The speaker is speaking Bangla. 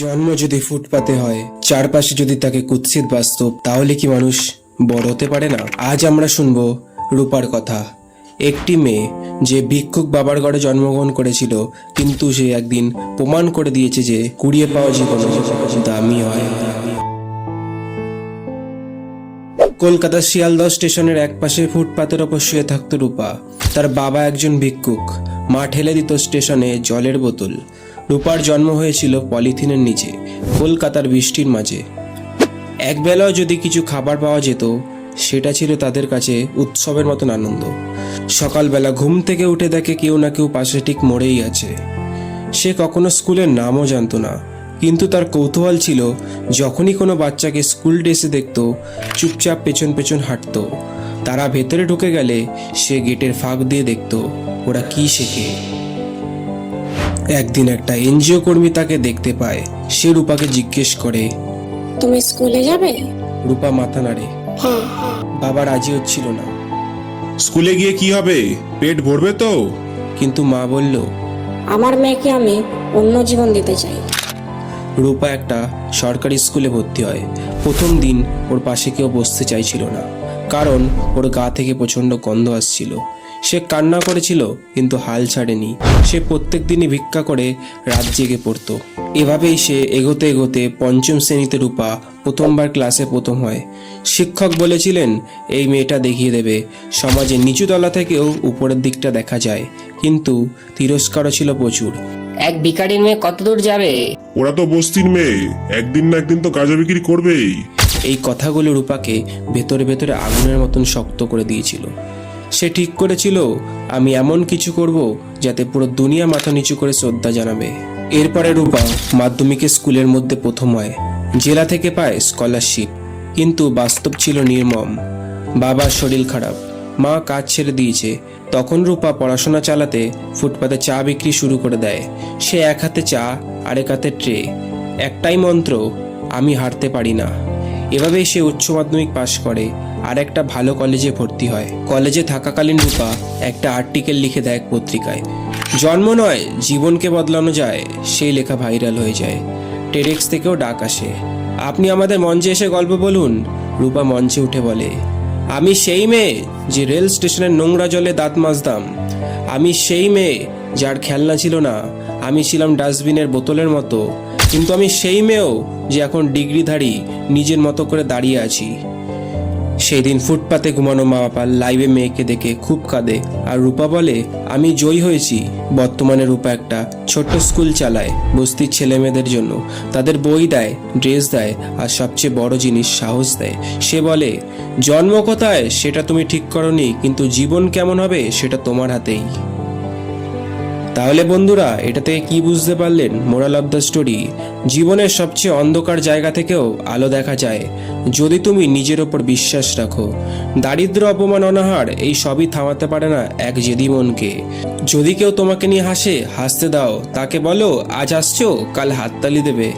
জন্ম যদি ফুটপাতে হয়, চারপাশে যদি তাকে কুৎসিত বাস্তব, তাহলে কি মানুষ বড় হতে পারে না? আজ আমরা শুনব রূপার কথা। একটি মেয়ে যে ভিক্ষুক বাবার ঘরে জন্মগ্রহণ করেছিল, কিন্তু সে একদিন প্রমাণ করে দিয়েছে যে কুড়িয়ে পাওয়া জীবন দামি হয়। কলকাতার শিয়ালদহ স্টেশনের একপাশে ফুটপাতের ওপর শুয়ে থাকতো রূপা। তার বাবা একজন ভিক্ষুক। মা ঠেলে দিত স্টেশনে জলের বোতল। রূপার জন্ম হয়েছিল পলিথিনের নিচে, কলকাতার বৃষ্টির মাঝে। একবেলাও যদি কিছু খাবার পাওয়া যেত, সেটা ছিল তাদের কাছে উৎসবের মতন আনন্দ। সকালবেলা ঘুম থেকে উঠে দেখে কেউ না কেউ পাশে ঠিক মরেই আছে। সে কখনো স্কুলের নামও জানতো না, কিন্তু তার কৌতূহল ছিল, যখনই কোনো বাচ্চাকে স্কুল ড্রেসে দেখত, চুপচাপ পেছন পেছন হাঁটতো। তারা ভেতরে ঢুকে গেলে সে গেটের ফাঁক দিয়ে দেখতো, ওরা কি শেখে। একদিন একটা এনজিও কর্মী তাকে দেখতে পায়। সে রূপাকে জিজ্ঞেস করে তুমি স্কুলে যাবে? রূপা মাথা নাড়ে। হ্যাঁ বাবা রাজি হচ্ছিল না। স্কুলে গিয়ে কি হবে? পেট ভরবে তো? কিন্তু মা বলল আমার মেয়েকে আমি অন্য জীবন দিতে চাই। রূপা একটা সরকারি স্কুলে ভর্তি হয়। প্রথম দিন ওর পাশে কেউ বসতে চাইছিল না। কারণ ওর গা থেকে প্রচণ্ড গন্ধ আসছিল। সে কান্না করেছিল কিন্তু হাল ছাড়েনি। সে প্রত্যেক দিনই ভিক্ষা করে রাত জেগে পড়তো। এভাবেই সে এগোতে এগোতে পঞ্চম শ্রেণীতে রূপা প্রথমবার ক্লাসে প্রথম হয়। শিক্ষক বলেছিলেন এই মেয়েটা দেখিয়ে দেবে। সমাজে নিচু তলা থেকেও উপরের দিকটা দেখা যায়। কিন্তু তিরস্কারও ছিল প্রচুর। এক ভিখারির মেয়ে কত দূর যাবে? ওরা তো বস্তির মেয়ে। একদিন না একদিন তো গাঁজা বিক্রি করবেই। এই কথাগুলো রূপাকে ভেতরে ভেতরে আগুনের মতন শক্ত করে দিয়েছিল। সে ঠিক করেছিল, আমি এমন কিছু করব যাতে পুরো দুনিয়া মাথা নিচু করে শ্রদ্ধা জানাবে। এরপরে রূপা মাধ্যমিকে স্কুলের মধ্যে প্রথম হয়। জেলা থেকে পায় স্কলারশিপ, কিন্তু বাস্তব ছিল নির্মম। বাবার শরীর খারাপ, মা কাজ ছেড়ে দিয়েছে। তখন রূপা পড়াশোনা চালাতে ফুটপাতে চা বিক্রি শুরু করে দেয়। সে এক হাতে চা, আরেক হাতে ট্রে। একটাই মন্ত্র, আমি হারতে পারি না। এভাবেই সে উচ্চ মাধ্যমিক পাশ করে। আর একটা ভালো কলেজে ভর্তি হয়। কলেজে থাকাকালীন রূপা একটা আর্টিকেল লিখে দেয় এক পত্রিকায়। জন্ম নয়, জীবনকে বদলানো যায়, সেই লেখা ভাইরাল হয়ে যায়। টেরেক্স থেকেও ডাক আসে। আপনি আমাদের মঞ্চে এসে গল্প বলুন, রূপা মঞ্চে উঠে বলে, আমি সেই মেয়ে যে রেল স্টেশনের নোংরা জলে দাঁত মাজতাম। আমি সেই মেয়ে যার খেলনা ছিল না। আমি ছিলাম ডাস্টবিনের বোতলের মতো। কিন্তু আমি সেই মেয়েও যে এখন ডিগ্রিধারী, নিজের মতো করে দাঁড়িয়ে আছি। সেই দিন ফুটপাতে ঘুমানো মা বাবা লাইভে মেয়েকে দেখে খুব কাঁদে। আর রূপা বলে, আমি জয়ী হয়েছি। বর্তমানে রূপা একটা ছোট্ট স্কুল চালায়, বস্তির ছেলেমেয়েদের জন্য। তাদের বই দেয় ড্রেস দেয়, আর সবচেয়ে বড় জিনিস সাহস দেয়। সে বলে, জন্ম কোথায়? সেটা তুমি ঠিক করনি, কিন্তু জীবন কেমন হবে সেটা তোমার হাতেই। তাহলে বন্ধুরা, এটা থেকে কি বুঝতে পারলেন? Moral of the story. জীবনের সবচেয়ে অন্ধকার জায়গা থেকেও আলো দেখা যায়, যদি তুমি নিজের ওপর বিশ্বাস রাখো। দারিদ্র অপমান, অনাহার, এই সবই থামাতে পারে না এক জেদি মনকে। যদি কেউ তোমাকে নিয়ে হাসে, হাসতে দাও। তাকে বলো, আজ আসছো, কাল হাততালি দেবে।